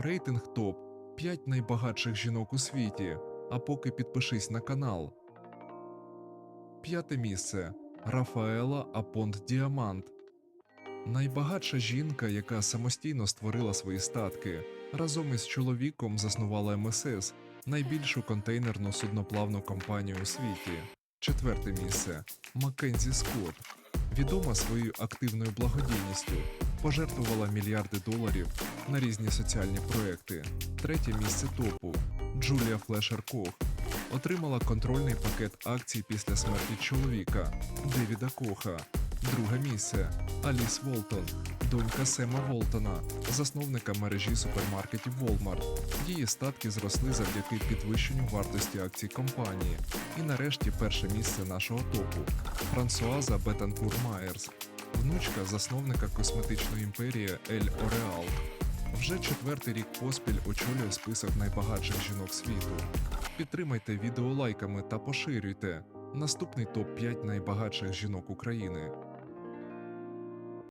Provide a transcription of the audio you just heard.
Рейтинг топ 5 найбагатших жінок у світі. А поки підпишись на канал. П'яте місце Рафаела Апонт Діамант. Найбагатша жінка, яка самостійно створила свої статки, разом із чоловіком заснувала МСС, найбільшу контейнерну судноплавну компанію у світі. Четверте місце Маккензі Скотт. Відома своєю активною благодійністю, пожертвувала мільярди доларів на різні соціальні проекти. Третє місце топу Джулія Флешер Кох отримала контрольний пакет акцій після смерті чоловіка Девіда Коха. Друге місце Аліс Волтон, донька Сема Волтона, засновника мережі супермаркетів Walmart. Її статки зросли завдяки підвищенню вартості акцій компанії. І нарешті перше місце нашого топу Франсуаза Бетанкур Майерс, внучка засновника косметичної імперії Ель Ореал. Вже четвертий рік поспіль очолює список найбагатших жінок світу. Підтримайте відео лайками та поширюйте. Наступний топ 5 найбагатших жінок України.